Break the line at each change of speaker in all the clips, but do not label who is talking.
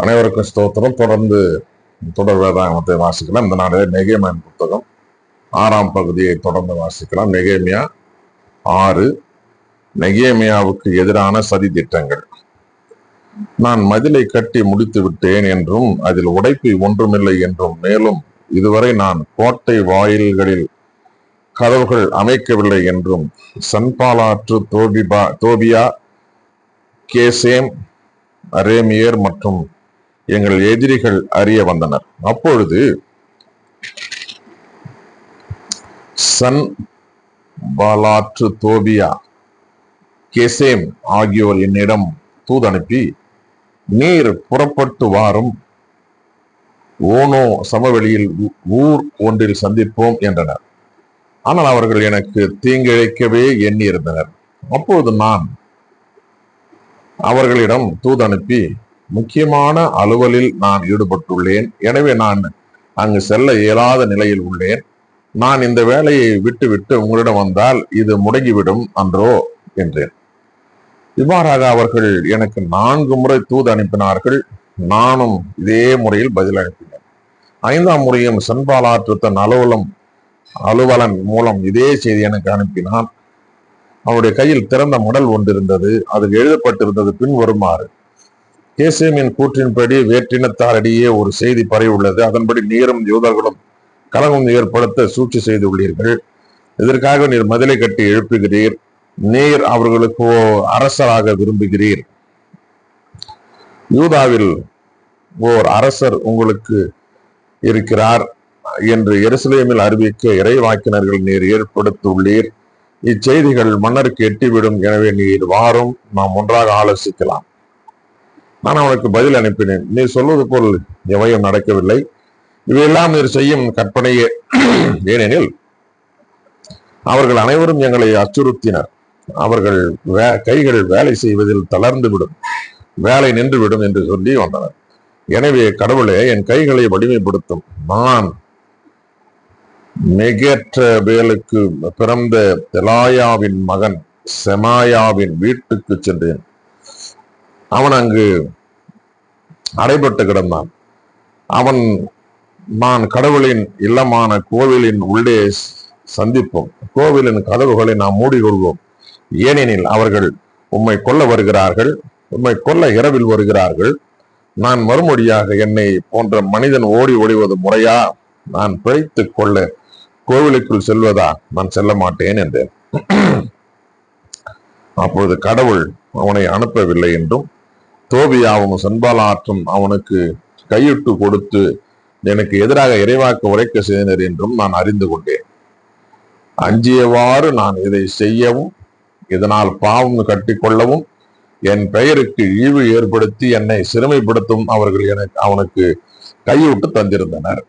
அனைவருக்கும் ஸ்தோத்திரம். தொடர்ந்து தொடர் வேதாகமத்தை வாசிக்கலாம். இந்த நாளிலே நெகேமியன் புத்தகம். ஆறாம் பகுதியை தொடர்ந்து வாசிக்கலாம். நெகேமியா ஆறு. நெகேமியாவுக்கு எதிரான சதி திட்டங்கள் நான் மதிலை கட்டி முடித்து விட்டேன் என்றும் அதில் உடைப்பு ஒன்றுமில்லை என்றும் மேலும் இதுவரை நான் கோட்டை வாயில்களில் கதவுகள் அமைக்கவில்லை என்றும் சன்பாலாற்று தோபிபா தோபியா கேசேம் அரேமியர் மற்றும் எங்கள் எதிரிகள் அறிய வந்தனர். அப்பொழுது சன் பாலாற்று தோபியா கெசேம் ஆகியோர் என்னிடம் தூதனுப்பி நீர் புறப்பட்டு வாரும். ஓனோ சமவெளியில் ஊர் ஒன்றில் சந்திப்போம் என்றனர். ஆனால் அவர்கள் எனக்கு தீங்கிழைக்கவே எண்ணியிருந்தனர். அப்பொழுது நான் அவர்களிடம் தூதனுப்பி முக்கியமான அலுவலில் நான் ஈடுபட்டுள்ளேன். எனவே நான் அங்கு செல்ல இயலாத நிலையில் உள்ளேன். நான் இந்த வேலையை விட்டுவிட்டு உங்களிடம் வந்தால் இது முடங்கிவிடும் அன்றோ என்றேன். இவ்வாறாக அவர்கள் எனக்கு நான்கு முறை தூது அனுப்பினார்கள். நானும் இதே முறையில் பதில் அனுப்பினேன். ஐந்தாம் முறையும் சண்பாலாற்றுத்தன் அலுவலம் அலுவலன் மூலம் இதே செய்தி எனக்கு அனுப்பினான். அவருடைய கையில் திறந்த மடல் ஒன்றிருந்தது. அதில் எழுதப்பட்டிருந்தது பின்வருமாறு. கேசேமின் கூற்றின்படி வேற்றினத்தாரிடையே ஒரு செய்தி பரவியுள்ளது. அதன்படி நீரும் யூதர்களும் கலகம் ஏற்படுத்த சூழ்ச்சி செய்துள்ளீர்கள். இதற்காக நீர் மதிலை கட்டி எழுப்புகிறீர். நீர் அவர்களுக்கு அரசராக விரும்புகிறீர். யூதாவில் ஓர் அரசர் உங்களுக்கு இருக்கிறார் என்று எருசலேமில் அறிவிக்க இறைவாக்கினர்கள் நீர் ஏற்படுத்தியுள்ளீர். இச்செய்திகள் மன்னருக்கு எட்டிவிடும். எனவே நீர் வாரும். நாம் ஒன்றாக ஆலோசிக்கலாம். நான் அவனுக்கு பதில் அனுப்பினேன். நீ சொல்வது போல் எவையும் நடக்கவில்லை. இவையெல்லாம் நீர் செய்யும் கற்பனையே. ஏனெனில் அவர்கள் அனைவரும் எங்களை அச்சுறுத்தினர். அவர்கள் வே- கைகள் வேலை செய்வதில் தளர்ந்து விடும் வேலை நின்றுவிடும் என்று சொல்லி வந்தனர். எனவே கடவுளே என் கைகளை வலிமைப்படுத்தும். நான் மெகேற்றபேலுக்கு பிறந்த தெலாயாவின் மகன் செமாயாவின் வீட்டுக்கு சென்றேன். அவன் அங்கு அடைபட்டு கிடந்தான். அவன் நான் கடவுளின் இல்லமான கோவிலின் உள்ளே சந்திப்போம். கோவிலின் கதவுகளை நாம் மூடிக்கொள்வோம். ஏனெனில் அவர்கள் உம்மை கொல்ல வருகிறார்கள் உம்மை கொல்ல இரவில் வருகிறார்கள். நான் மறுமொழியாக என்னை போன்ற மனிதன் ஓடி ஒளிவது முறையா? நான் பிழைத்துக் கொள்ள கோவிலுக்குள் செல்வதா? நான் செல்ல மாட்டேன் என்றேன். அப்பொழுது கடவுள் அவனை அனுப்பவில்லை என்றும் தோபியாவும் சண்பாலாற்றும் அவனுக்கு கையிட்டு கொடுத்து எனக்கு எதிராக இறைவாக்க உரைக்க செய்தனர் என்றும் நான் அறிந்து கொண்டேன். அஞ்சியவாறு நான் இதை செய்யவும் இதனால் பாவம் கட்டிக்கொள்ளவும் என் பெயருக்கு இழிவு ஏற்படுத்தி என்னை சிறுமைப்படுத்தும் அவர்கள் எனக்கு அவனுக்கு கைவிட்டு தந்திருந்தனர்.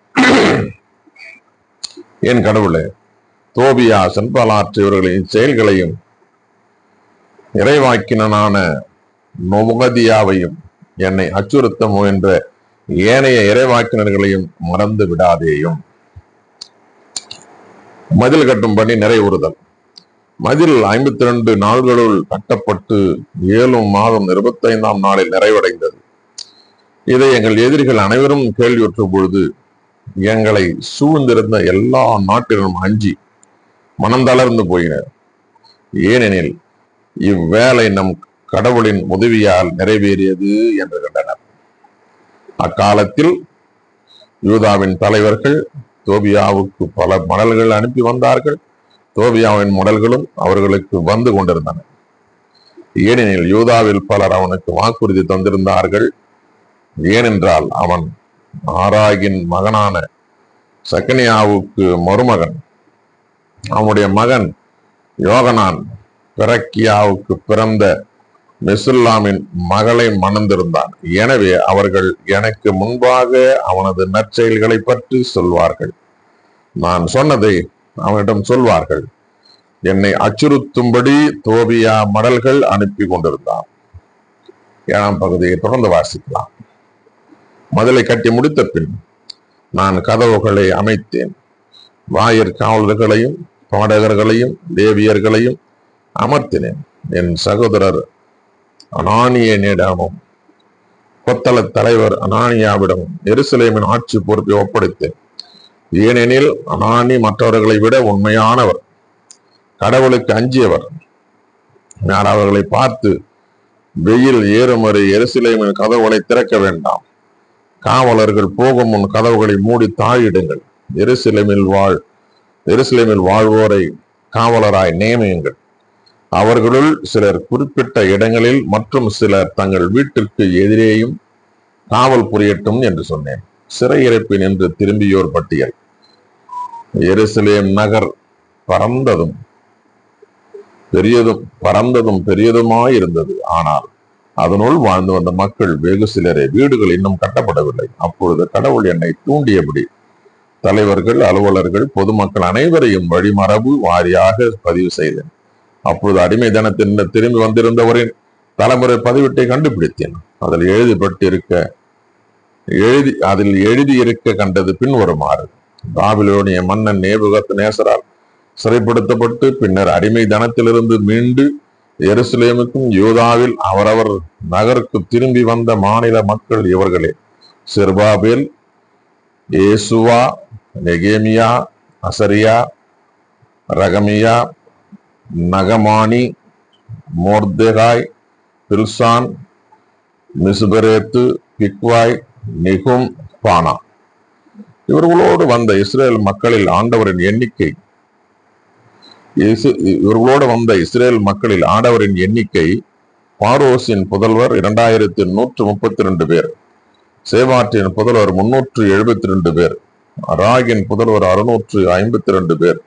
என் கடவுளே தோபியா செண்பாலாற்று இவர்களின் செயல்களையும் இறைவாக்கினனான நொமுகதியாவையும் என்னை அச்சுறுத்த முயன்ற ஏனைய இறைவாக்கினர்களையும் மறந்து விடாதேயும். மதில் கட்டும் பணி நிறைவுறுதல். மதில் ஐம்பத்தி ரெண்டு நாள்களுள் கட்டப்பட்டு ஏழு மாதம் இருபத்தைந்தாம் நாளில் நிறைவடைந்தது. இதை எங்கள் எதிரிகள் அனைவரும் கேள்வியுற்ற பொழுது எங்களை சூழ்ந்திருந்த எல்லா நாட்டினரும் அஞ்சி மனம் தளர்ந்து போயினர். ஏனெனில் இவ்வேலை நம் கடவுளின் உதவியால் நிறைவேறியது என்று கண்டனர். அக்காலத்தில் யூதாவின் தலைவர்கள் தோபியாவுக்கு பல மடல்கள் அனுப்பி வந்தார்கள். தோபியாவின் மடல்களும் அவர்களுக்கு வந்து கொண்டிருந்தன. ஏனெனில் யூதாவில் பலர் அவனுக்கு வாக்குறுதி தந்திருந்தார்கள். ஏனென்றால் அவன் ஆராகின் மகனான சக்கனியாவுக்கு மருமகன். அவனுடைய மகன் யோகனான் பெரக்கியாவுக்கு பிறந்த மெசுல்லாமின் மகளை மணந்திருந்தான். எனவே அவர்கள் எனக்கு முன்பாக அவனது நற்செயல்களை பற்றி சொல்வார்கள். நான் சொன்னதை அவனிடம் சொல்வார்கள். என்னை அச்சுறுத்தும்படி தோபியா மடல்கள் அனுப்பி கொண்டிருந்தான். ஏழாம் பகுதியை தொடர்ந்து வாசிக்கலாம். மதிலை கட்டி முடித்த பின் நான் கதவுகளை அமைத்தேன். வாயிற் காவலர்களையும் பாடகர்களையும் தேவியர்களையும் அமர்த்தினேன். என் சகோதரர் அனானியனிடமும் கொத்தள தலைவர் அனானியாவிடமும் எருசலேமின் ஆட்சி பொறுப்பை ஒப்படைத்தேன் ஏனெனில் அனானி மற்றவர்களை விட உண்மையானவர் கடவுளுக்கு அஞ்சியவர். நான் அவர்களை பார்த்து வெயில் ஏறும் வரை எருசலேமின் கதவுகளை திறக்க வேண்டாம். காவலர்கள் போகும் முன் கதவுகளை மூடி தாழிடுங்கள். எருசலேமில் வாழ் எருசலேமில் வாழ்வோரை காவலராய் நியமியுங்கள். அவர்களுள் சிலர் குறிப்பிட்ட இடங்களில் மற்றும் சிலர் தங்கள் வீட்டிற்கு எதிரேயும் காவல் புரியட்டும் என்று சொன்னேன். சிறையிறப்பி நின்று திரும்பியோர் பட்டியல். எருசலேம் நகர் பறந்ததும் பெரியதும் பறந்ததும் பெரியதுமாயிருந்தது ஆனால் அதனுள் வாழ்ந்து வந்த மக்கள் வெகு சிலரே வீடுகள் இன்னும் கட்டப்படவில்லை. அப்பொழுது கடவுள் என்னை தூண்டியபடி தலைவர்கள் அலுவலர்கள் பொதுமக்கள் அனைவரையும் வழிமரபு வாரியாக பதிவு செய்தேன். அப்போது அடிமை தினத்தின் திரும்பி வந்திருந்தவரின் தலைமுறை பதிவிட்டை கண்டுபிடித்தேன். அதில் எழுதிப்பட்டிருக்க எழுதி அதில் எழுதியிருக்க கண்டது பின் வருமாறு பாபிலோனிய மன்னன் நேபுகத் நேசரால் சிறைப்படுத்தப்பட்டு பின்னர் அடிமை தனத்திலிருந்து மீண்டு எருசலேமுக்கும் யூதாவில் அவரவர் நகருக்கு திரும்பி வந்த மாநில மக்கள் இவர்களே சிறுபாபேல் ஏசுவா நெகேமியா அசரியா ரகமியா நகமானி மோர்தெகாய் பில்சான் மிசுபரேத்து பிக்வாய் நிகும் பானா. இவர்களோடு வந்த இஸ்ரேல் மக்களில் ஆண்டவரின் எண்ணிக்கை இசு- இவர்களோடு வந்த இஸ்ரேல் மக்களில் ஆண்டவரின் எண்ணிக்கை பாரோசின் புதல்வர் இரண்டாயிரத்தி நூற்று முப்பத்தி ரெண்டு பேர் சேவாற்றின் புதல்வர் முன்னூற்று எழுபத்தி ரெண்டு பேர் ராகின் புதல்வர் அறுநூற்று ஐம்பத்தி ரெண்டு பேர்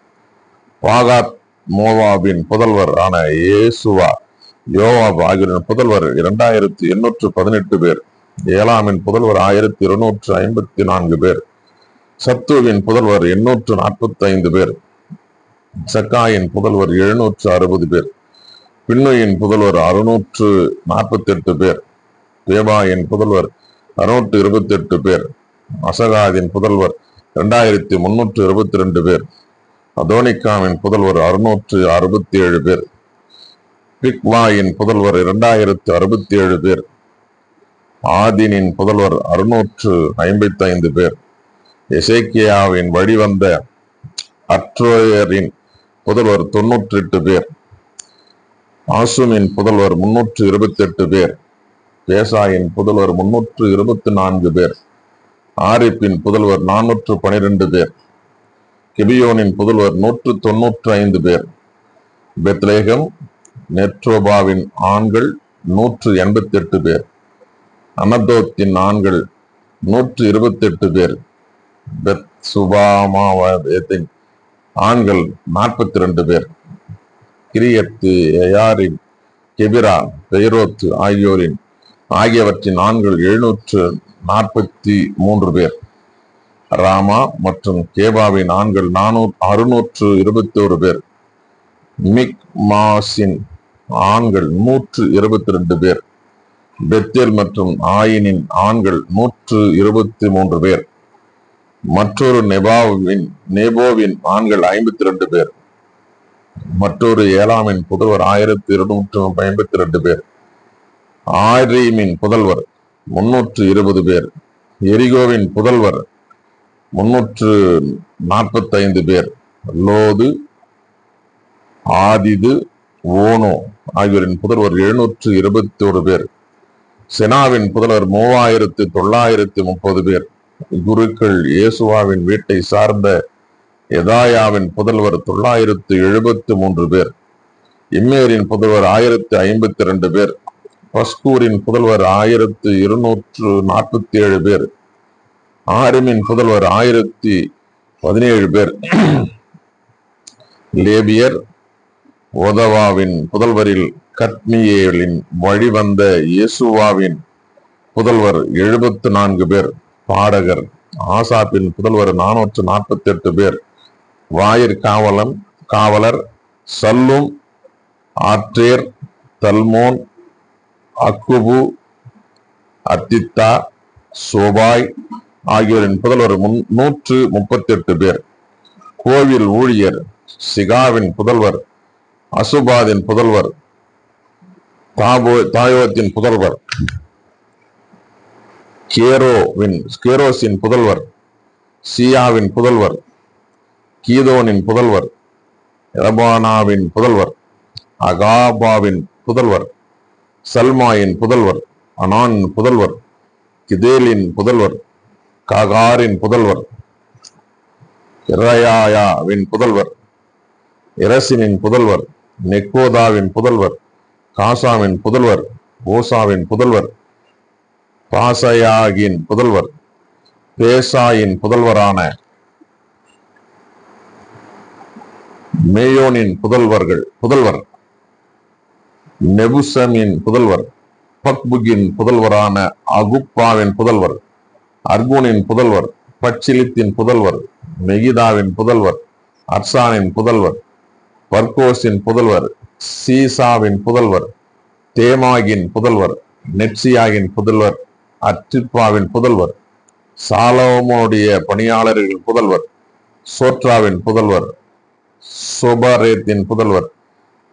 பாகாத் மோவாபின் புதல்வர் ஆன இயேசுவா யோவாப் ஆகியோரின் புதல்வர் இரண்டாயிரத்தி எண்ணூற்று பதினெட்டு பேர் ஏலாமின் புதல்வர் ஆயிரத்தி இருநூற்று ஐம்பத்தி நான்கு பேர் சத்துவின் புதல்வர் எண்ணூற்று நாற்பத்தி ஐந்து பேர் சக்காயின் புதல்வர் எழுநூற்று அறுபது பேர் பின்னுயின் புதல்வர் அறுநூற்று நாற்பத்தி எட்டு பேர் தேபாயின் புதல்வர் அறுநூற்று இருபத்தி எட்டு பேர் அசகாதின் புதல்வர் இரண்டாயிரத்தி முன்னூற்று இருபத்தி ரெண்டு பேர் அதோனிகாவின் புதல்வர் அறுநூற்று அறுபத்தி ஏழு பேர். பிக்வாயின் புதல்வர் இரண்டாயிரத்து அறுபத்தி ஏழு பேர். ஆதினின் புதல்வர் அறுநூற்று ஐம்பத்தி ஐந்து பேர். எசேக்கியாவின் வழிவந்த அட்ரோயரின் புதல்வர் தொன்னூற்றி எட்டு பேர். ஆசுமின் புதல்வர் முன்னூற்று இருபத்தி எட்டு பேர். பேசாயின் புதல்வர் முன்னூற்று இருபத்தி நான்கு பேர். ஆரிப்பின் புதல்வர் நானூற்று பனிரெண்டு பேர். கிபியோனின் புதல்வர் நூற்று தொன்னூற்று ஐந்து பேர். பெத்லேகம் நெட்ரோபாவின் ஆண்கள் நூற்று எண்பத்தி எட்டு பேர். அனதோத்தின் ஆண்கள் நூற்று இருபத்தி எட்டு பேர். பெத் சுபாமாவத்தின் ஆண்கள் நாற்பத்தி ரெண்டு பேர். கிரியத்து எயாரின் கெபிரா பெயரோத்து ஆகியோரின் ஆகியவற்றின் ஆண்கள் எழுநூற்று நாற்பத்தி மூன்று பேர். ராமா மற்றும் கேபாவின் ஆண்கள் நானூறு அறுநூற்று இருபத்தி ஒரு பேர். மிக் மாசின் ஆண்கள் நூற்று இருபத்தி ரெண்டு பேர். பெத்தேல் மற்றும் ஆயினின் ஆண்கள் நூற்று இருபத்தி மூன்று பேர். மற்றொரு நெபாவின் நெபோவின் ஆண்கள் ஐம்பத்தி ரெண்டு பேர். மற்றொரு ஏழாமின் புதல்வர் ஆயிரத்தி இருநூற்று ஐம்பத்தி ரெண்டு பேர். ஆரீமின் புதல்வர் முன்னூற்று இருபது பேர். எரிகோவின் புதல்வர் முன்னூற்று நாற்பத்தைந்து பேர். லோது ஆதிது ஓனோ ஆகியோரின் புதல்வர் எழுநூற்று இருபத்தி ஒரு பேர். செனாவின் புதல்வர் மூவாயிரத்து தொள்ளாயிரத்து முப்பது பேர். குருக்கள் இயேசுவாவின் வீட்டை சார்ந்த எதாயாவின் புதல்வர் தொள்ளாயிரத்து எழுபத்து மூன்று பேர். இம்மேரின் புதல்வர் ஆயிரத்து ஐம்பத்தி ரெண்டு பேர். பஸ்கூரின் புதல்வர் ஆயிரத்து இருநூற்று நாற்பத்தி ஏழு பேர். ஆரிமின் புதல்வர் ஆயிரத்தி பதினேழு பேர். லேபியர் ஒதவாவின் புதல்வரில் கத்மியேலின் வழிவந்த இயேசுவாவின் புதல்வர் எழுபத்து நான்கு பேர். பாடகர் ஆசாப்பின் புதல்வர் நானூற்று நாற்பத்தி எட்டு பேர். வாயிற் காவலன் காவலர் சல்லும் ஆற்றேர் தல்மோன் அக்குபு அத்தித்தா சோபாய் ஆகியோரின் புதல்வர் முன் நூற்று முப்பத்தி எட்டு பேர். கோவில் ஊழியர் சிகாவின் புதல்வர் அசுபாதின் புதல்வர் தாபோ தாயோத்தின் புதல்வர் கேரோவின் கேரோஸின் புதல்வர் சியாவின் புதல்வர் கீதோனின் புதல்வர் எலபானாவின் புதல்வர் அகாபாவின் புதல்வர் சல்மாயின் புதல்வர் அனான் புதல்வர் கிதேலின் புதல்வர் காகாரின் புதல்வர். இரயாயாவின் புதல்வர். இரசினின் புதல்வர். நெக்கோதாவின் புதல்வர். காசாவின் புதல்வர். ஓசாவின் புதல்வர். பாசயாகின் புதல்வர். பேசாயின் புதல்வரான மேயோனின் புதல்வர்கள் புதல்வர். நெபுசமின் புதல்வர். பக்புகின் புதல்வரான அகுப்பாவின் புதல்வர். அர்குனின் புதல்வர் பச்சிலித்தின் புதல்வர் மெகிதாவின் புதல்வர் அர்சானின் புதல்வர் பர்கோஸின் புதல்வர் சீசாவின் புதல்வர் தேமாகின் புதல்வர் நெப்சியாகின் புதல்வர் அற்றிப்பாவின் புதல்வர் சாலோமோடைய பணியாளர்களின் புதல்வர் சோட்ராவின் புதல்வர் சோபரேத்தின் புதல்வர்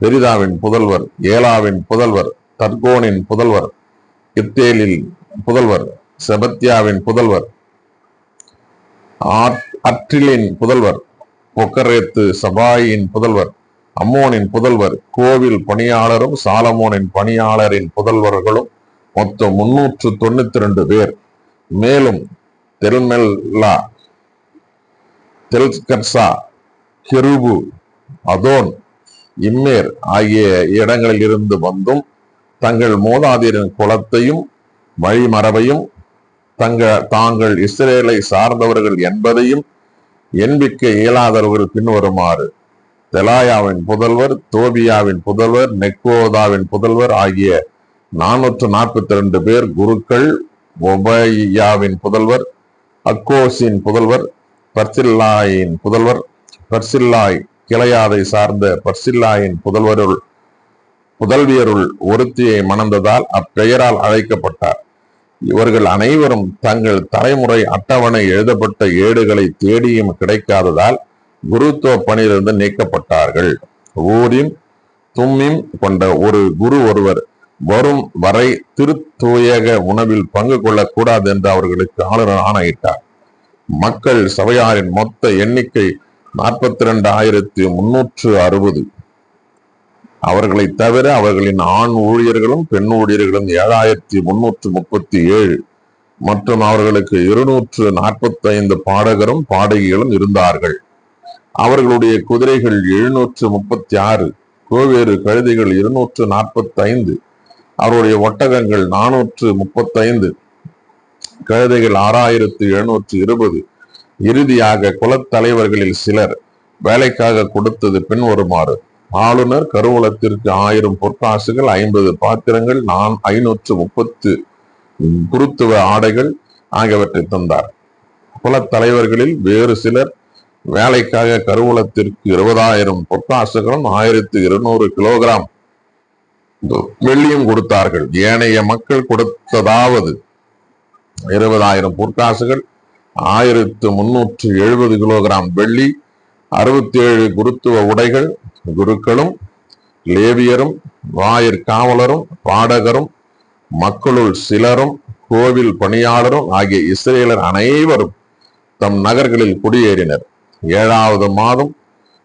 பெரிதாவின் புதல்வர் ஏலாவின் புதல்வர் தர்கோனின் புதல்வர் இத்தேலில் புதல்வர் செபத்தியாவின் புதல்வர். அற்றிலின் புதல்வர். பொக்கரேத்து சபாயின் புதல்வர். அம்மோனின் புதல்வர். கோவில் பணியாளரும் சாலமோனின் பணியாளரின் புதல்வர்களும் மொத்தம் முன்னூற்று தொண்ணூத்தி ரெண்டு பேர். மேலும் தெல்மெல்லா தெல்கர்சா கெருபு அதோன் இம்மேர் ஆகிய இடங்களில் இருந்து வந்தும் தங்கள் மூதாதீரின் குலத்தையும் வழிமரபையும் தங்க தாங்கள் இஸ்ரேலை சார்ந்தவர்கள் என்பதையும் எண்பிக்க இயலாதவர்கள் பின்வருமாறு. தெலாயாவின் புதல்வர் தோபியாவின் புதல்வர் நெக்கோதாவின் புதல்வர் ஆகிய நானூற்று நாற்பத்தி ரெண்டு பேர் குருக்கள் ஒபையாவின் புதல்வர் அக்கோசின் புதல்வர் பர்சில்லாயின் புதல்வர் பர்சில்லாய் கிளையாதை சார்ந்த பர்சில்லாயின் புதல்வருள் புதல்வியருள் ஒருத்தியை மணந்ததால் அப்பெயரால் அழைக்கப்பட்டார். இவர்கள் அனைவரும் தங்கள் தலைமுறை அட்டவணை எழுதப்பட்ட ஏடுகளை தேடியும் கிடைக்காததால் குருத்துவ பணியிலிருந்து நீக்கப்பட்டார்கள். ஊரின் தும்மிம் கொண்ட ஒரு குரு ஒருவர் வரும் வரை திருத்தூயக உணவில் பங்கு கொள்ளக்கூடாது என்று அவர்களுக்கு ஆளுநர் ஆணையிட்டார். மக்கள் சபையாரின் மொத்த எண்ணிக்கை நாற்பத்தி ரெண்டு ஆயிரத்தி முன்னூற்று அறுபது. அவர்களை தவிர அவர்களின் ஆண் ஊழியர்களும் பெண் ஊழியர்களும் ஏழாயிரத்தி முன்னூற்று முப்பத்தி ஏழு மற்றும் அவர்களுக்கு இருநூற்று நாற்பத்தி ஐந்து பாடகரும் பாடகிகளும் இருந்தார்கள். அவர்களுடைய குதிரைகள் எழுநூற்று முப்பத்தி ஆறு கோவேறு கழுதைகள் இருநூற்று நாற்பத்தி ஐந்து அவருடைய ஒட்டகங்கள் நானூற்று முப்பத்தைந்து கழுதைகள் ஆறாயிரத்து எழுநூற்று இருபது. இறுதியாக குலத்தலைவர்களில் சிலர் வேலைக்காக கொடுத்தது பின்வருமாறு. ஆளுநர் கருவூலத்திற்கு ஆயிரம் பொற்காசுகள் ஐம்பது பாத்திரங்கள் நான் ஐநூற்று முப்பத்து குருத்துவ ஆடைகள் ஆகியவற்றை தந்தார். குலத்தலைவர்களில் வேறு சிலர் வேலைக்காக கருவூலத்திற்கு இருபதாயிரம் பொற்காசுகளும் ஆயிரத்தி இருநூறு கிலோகிராம் வெள்ளியும் கொடுத்தார்கள். ஏனைய மக்கள் கொடுத்ததாவது இருபதாயிரம் பொற்காசுகள் ஆயிரத்து முன்னூற்று எழுபது கிலோகிராம் வெள்ளி அறுபத்தி ஏழு குருத்துவ உடைகள் குருக்களும் லேவியரும் வாயிற் காவலரும் பாடகரும் மக்களுள் சிலரும் கோவில் பணியாளரும் ஆகிய இஸ்ரேலர் அனைவரும் தம் நகர்களில் குடியேறினர். ஏழாவது மாதம்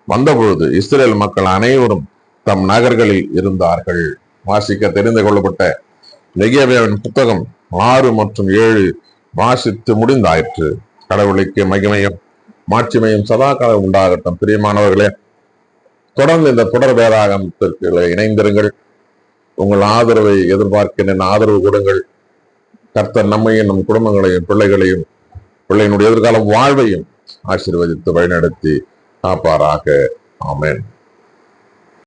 வந்தபொழுது இஸ்ரேல் மக்கள் அனைவரும் தம் நகர்களில் இருந்தார்கள். வாசிக்க தெரிந்து கொள்ளப்பட்ட நெகேவியாவின் புத்தகம் ஆறு மற்றும் ஏழு வாசித்து முடிந்தாயிற்று. கடவுளுக்கு மகிமையும் மாட்சிமையும் சதா காலம் உண்டாகட்டும். பிரியமானவர்களே தொடர்ந்து இந்த தொடர் வேதாகமத்திற்கு இணைந்திருங்கள். உங்கள் ஆதரவை எதிர்பார்க்கின்ற ஆதரவு கொடுங்கள். கர்த்தர் நம்மையும் நம் குடும்பங்களையும் பிள்ளைகளையும் பிள்ளையினுடைய எதிர்கால வாழ்வையும் ஆசீர்வதித்து வழிநடத்தி காப்பாராக. ஆமேன்.